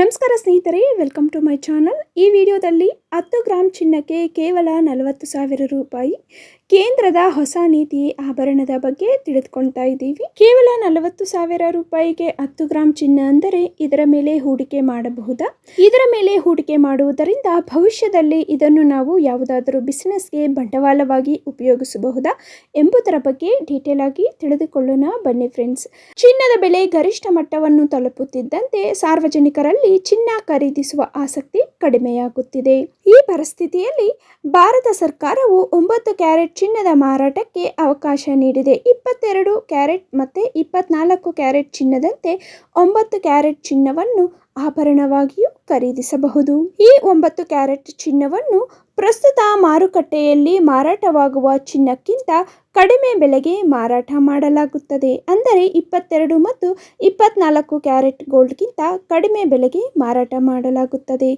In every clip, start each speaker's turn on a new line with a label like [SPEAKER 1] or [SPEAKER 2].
[SPEAKER 1] ನಮಸ್ಕಾರ ಸ್ನೇಹಿತರೆ welcome to my channel ಈ ವಿಡಿಯೋದಲ್ಲಿ ಹತ್ತು ಗ್ರಾಮ್ ಚಿನ್ನಕ್ಕೆ ಕೇವಲ ನಲವತ್ತು ಸಾವಿರ ರೂಪಾಯಿ. ಕೇಂದ್ರದ ಹೊಸ ನೀತಿ ಆಭರಣದ ಬಗ್ಗೆ ತಿಳಿದುಕೊಳ್ತಾ ಇದ್ದೀವಿ. ಕೇವಲ ನಲವತ್ತು ಸಾವಿರ ರೂಪಾಯಿಗೆ ಹತ್ತು ಗ್ರಾಮ್ ಚಿನ್ನ ಅಂದರೆ ಇದರ ಮೇಲೆ ಹೂಡಿಕೆ ಮಾಡಬಹುದಾ? ಇದರ ಮೇಲೆ ಹೂಡಿಕೆ ಮಾಡುವುದರಿಂದ ಭವಿಷ್ಯದಲ್ಲಿ ಇದನ್ನು ನಾವು ಯಾವುದಾದರೂ ಬಿಸ್ನೆಸ್ಗೆ ಬಂಡವಾಳವಾಗಿ ಉಪಯೋಗಿಸಬಹುದಾ ಎಂಬುದರ ಬಗ್ಗೆ ಡೀಟೇಲ್ ಆಗಿ ತಿಳಿದುಕೊಳ್ಳೋಣ. ಬನ್ನಿ ಫ್ರೆಂಡ್ಸ್. ಚಿನ್ನದ ಬೆಲೆ ಗರಿಷ್ಠ ಮಟ್ಟವನ್ನು ತಲುಪುತ್ತಿದ್ದಂತೆ ಸಾರ್ವಜನಿಕರಲ್ಲಿ ಚಿನ್ನ ಖರೀದಿಸುವ ಆಸಕ್ತಿ ಕಡಿಮೆಯಾಗುತ್ತಿದೆ. ಈ ಪರಿಸ್ಥಿತಿಯಲ್ಲಿ ಭಾರತ ಸರ್ಕಾರವು ಒಂಬತ್ತು ಕ್ಯಾರೆಟ್ ಚಿನ್ನದ ಮಾರಾಟಕ್ಕೆ ಅವಕಾಶ ನೀಡಿದೆ. ಇಪ್ಪತ್ತೆರಡು ಕ್ಯಾರೆಟ್ ಮತ್ತು ಇಪ್ಪತ್ನಾಲ್ಕು ಕ್ಯಾರೆಟ್ ಚಿನ್ನದಂತೆ ಒಂಬತ್ತು ಕ್ಯಾರೆಟ್ ಚಿನ್ನವನ್ನು ಆಭರಣವಾಗಿಯೂ ಖರೀದಿಸಬಹುದು. ಈ ಒಂಬತ್ತು ಕ್ಯಾರೆಟ್ ಚಿನ್ನವನ್ನು ಪ್ರಸ್ತುತ ಮಾರುಕಟ್ಟೆಯಲ್ಲಿ ಮಾರಾಟವಾಗುವ ಚಿನ್ನಕ್ಕಿಂತ ಕಡಿಮೆ ಬೆಲೆಗೆ ಮಾರಾಟ ಮಾಡಲಾಗುತ್ತದೆ. ಅಂದರೆ ಇಪ್ಪತ್ತೆರಡು ಮತ್ತು ಇಪ್ಪತ್ನಾಲ್ಕು ಕ್ಯಾರೆಟ್ ಗೋಲ್ಡ್ಗಿಂತ ಕಡಿಮೆ ಬೆಲೆಗೆ ಮಾರಾಟ ಮಾಡಲಾಗುತ್ತದೆ.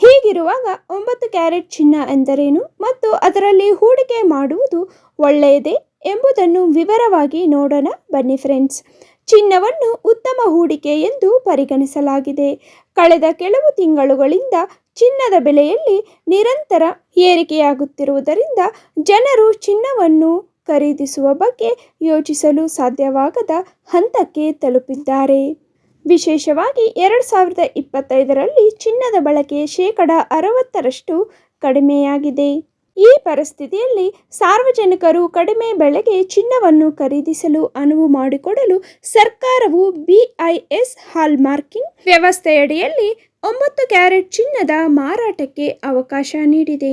[SPEAKER 1] ಹೀಗಿರುವಾಗ ಒಂಬತ್ತು ಕ್ಯಾರೆಟ್ ಚಿನ್ನ ಎಂದರೇನು ಮತ್ತು ಅದರಲ್ಲಿ ಹೂಡಿಕೆ ಮಾಡುವುದು ಒಳ್ಳೆಯದೇ ಎಂಬುದನ್ನು ವಿವರವಾಗಿ ನೋಡೋಣ. ಬನ್ನಿ ಫ್ರೆಂಡ್ಸ್, ಚಿನ್ನವನ್ನು ಉತ್ತಮ ಹೂಡಿಕೆ ಎಂದು ಪರಿಗಣಿಸಲಾಗಿದೆ. ಕಳೆದ ಕೆಲವು ತಿಂಗಳುಗಳಿಂದ ಚಿನ್ನದ ಬೆಲೆಯಲ್ಲಿ ನಿರಂತರ ಏರಿಕೆಯಾಗುತ್ತಿರುವುದರಿಂದ ಜನರು ಚಿನ್ನವನ್ನು ಖರೀದಿಸುವ ಬಗ್ಗೆ ಯೋಚಿಸಲು ಸಾಧ್ಯವಾಗದ ಹಂತಕ್ಕೆ ತಲುಪಿದ್ದಾರೆ. ವಿಶೇಷವಾಗಿ ಎರಡು ಸಾವಿರದ ಇಪ್ಪತ್ತೈದರಲ್ಲಿ ಚಿನ್ನದ ಬಳಕೆ ಶೇಕಡ ಅರವತ್ತರಷ್ಟು ಕಡಿಮೆಯಾಗಿದೆ. ಈ ಪರಿಸ್ಥಿತಿಯಲ್ಲಿ ಸಾರ್ವಜನಿಕರು ಕಡಿಮೆ ಬೆಲೆಗೆ ಚಿನ್ನವನ್ನು ಖರೀದಿಸಲು ಅನುವು ಮಾಡಿಕೊಡಲು ಸರ್ಕಾರವು ಬಿಐಎಸ್ ಹಾಲ್ಮಾರ್ಕಿಂಗ್ ವ್ಯವಸ್ಥೆಯಡಿಯಲ್ಲಿ ಒಂಬತ್ತು ಕ್ಯಾರೆಟ್ ಚಿನ್ನದ ಮಾರಾಟಕ್ಕೆ ಅವಕಾಶ ನೀಡಿದೆ.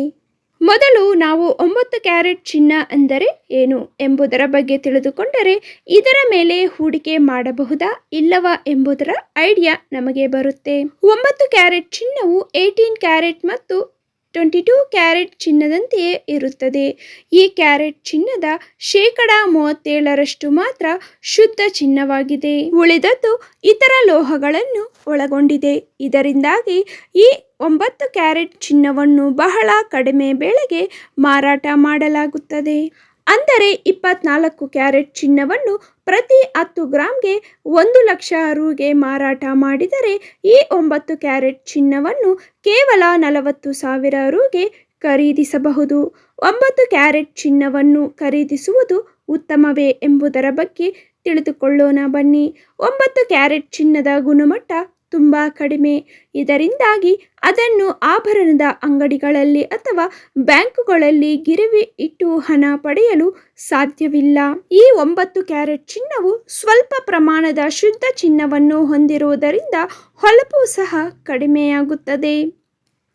[SPEAKER 1] ಮೊದಲು ನಾವು ಒಂಬತ್ತು ಕ್ಯಾರೆಟ್ ಚಿನ್ನ ಅಂದರೆ ಏನು ಎಂಬುದರ ಬಗ್ಗೆ ತಿಳಿದುಕೊಂಡರೆ ಇದರ ಮೇಲೆ ಹೂಡಿಕೆ ಮಾಡಬಹುದಾ ಇಲ್ಲವಾ ಎಂಬುದರ ಐಡಿಯಾ ನಮಗೆ ಬರುತ್ತೆ. ಒಂಬತ್ತು ಕ್ಯಾರೆಟ್ ಚಿನ್ನವು ಏಯ್ಟೀನ್ ಕ್ಯಾರೆಟ್ ಮತ್ತು ಟ್ವೆಂಟಿ ಟೂ ಕ್ಯಾರೆಟ್ ಚಿನ್ನದಂತೆಯೇ ಇರುತ್ತದೆ. ಈ ಕ್ಯಾರೆಟ್ ಚಿನ್ನದ ಶೇಕಡ ಮೂವತ್ತೇಳರಷ್ಟು ಮಾತ್ರ ಶುದ್ಧ ಚಿನ್ನವಾಗಿದೆ. ಉಳಿದದ್ದು ಇತರ ಲೋಹಗಳನ್ನು ಒಳಗೊಂಡಿದೆ. ಇದರಿಂದಾಗಿ ಈ ಒಂಬತ್ತು ಕ್ಯಾರೆಟ್ ಚಿನ್ನವನ್ನು ಬಹಳ ಕಡಿಮೆ ಬೆಲೆಗೆ ಮಾರಾಟ ಮಾಡಲಾಗುತ್ತದೆ. ಅಂದರೆ ಇಪ್ಪತ್ನಾಲ್ಕು ಕ್ಯಾರೆಟ್ ಚಿನ್ನವನ್ನು ಪ್ರತಿ ಹತ್ತು ಗ್ರಾಮ್ಗೆ ಒಂದು ಲಕ್ಷ ರೂಗೆ ಮಾರಾಟ ಮಾಡಿದರೆ ಈ ಒಂಬತ್ತು ಕ್ಯಾರೆಟ್ ಚಿನ್ನವನ್ನು ಕೇವಲ ನಲವತ್ತು ಸಾವಿರ ರೂಗೆ ಖರೀದಿಸಬಹುದು. ಒಂಬತ್ತು ಕ್ಯಾರೆಟ್ ಚಿನ್ನವನ್ನು ಖರೀದಿಸುವುದು ಉತ್ತಮವೇ ಎಂಬುದರ ಬಗ್ಗೆ ತಿಳಿದುಕೊಳ್ಳೋಣ ಬನ್ನಿ. ಒಂಬತ್ತು ಕ್ಯಾರೆಟ್ ಚಿನ್ನದ ಗುಣಮಟ್ಟ ತುಂಬ ಕಡಿಮೆ. ಇದರಿಂದಾಗಿ ಅದನ್ನು ಆಭರಣದ ಅಂಗಡಿಗಳಲ್ಲಿ ಅಥವಾ ಬ್ಯಾಂಕುಗಳಲ್ಲಿ ಗಿರಿವಿ ಇಟ್ಟು ಹಣ ಪಡೆಯಲು ಸಾಧ್ಯವಿಲ್ಲ. ಈ ಒಂಬತ್ತು ಕ್ಯಾರೆಟ್ ಚಿನ್ನವು ಸ್ವಲ್ಪ ಪ್ರಮಾಣದ ಶುದ್ಧ ಚಿನ್ನವನ್ನು ಹೊಂದಿರುವುದರಿಂದ ಹೊಳಪು ಸಹ ಕಡಿಮೆಯಾಗುತ್ತದೆ.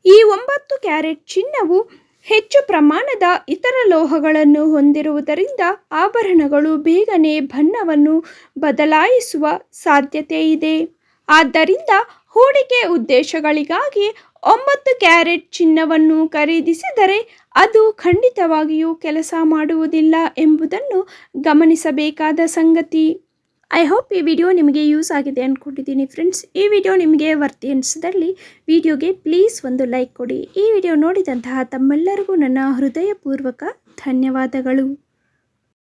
[SPEAKER 1] ಈ ಒಂಬತ್ತು ಕ್ಯಾರೆಟ್ ಚಿನ್ನವು ಹೆಚ್ಚು ಪ್ರಮಾಣದ ಇತರ ಲೋಹಗಳನ್ನು ಹೊಂದಿರುವುದರಿಂದ ಆಭರಣಗಳು ಬೇಗನೆ ಬಣ್ಣವನ್ನು ಬದಲಾಯಿಸುವ ಸಾಧ್ಯತೆ ಇದೆ ಆದ್ದರಿಂದ ಹೂಡಿಕೆ ಉದ್ದೇಶಗಳಿಗಾಗಿ ಒಂಬತ್ತು ಕ್ಯಾರೆಟ್ ಚಿನ್ನವನ್ನು ಖರೀದಿಸಿದರೆ ಅದು ಖಂಡಿತವಾಗಿಯೂ ಕೆಲಸ ಮಾಡುವುದಿಲ್ಲ ಎಂಬುದನ್ನು ಗಮನಿಸಬೇಕಾದ ಸಂಗತಿ. ಐ ಹೋಪ್ ಈ ವಿಡಿಯೋ ನಿಮಗೆ ಯೂಸ್ ಆಗಿದೆ ಅಂದ್ಕೊಂಡಿದ್ದೀನಿ ಫ್ರೆಂಡ್ಸ್ ಈ ವಿಡಿಯೋ ನಿಮಗೆ ವರ್ತಿ ಅನಿಸಿದಲ್ಲಿ ವಿಡಿಯೋಗೆ ಪ್ಲೀಸ್ ಒಂದು ಲೈಕ್ ಕೊಡಿ. ಈ ವಿಡಿಯೋ ನೋಡಿದಂತಹ ತಮ್ಮೆಲ್ಲರಿಗೂ ನನ್ನ ಹೃದಯಪೂರ್ವಕ ಧನ್ಯವಾದಗಳು.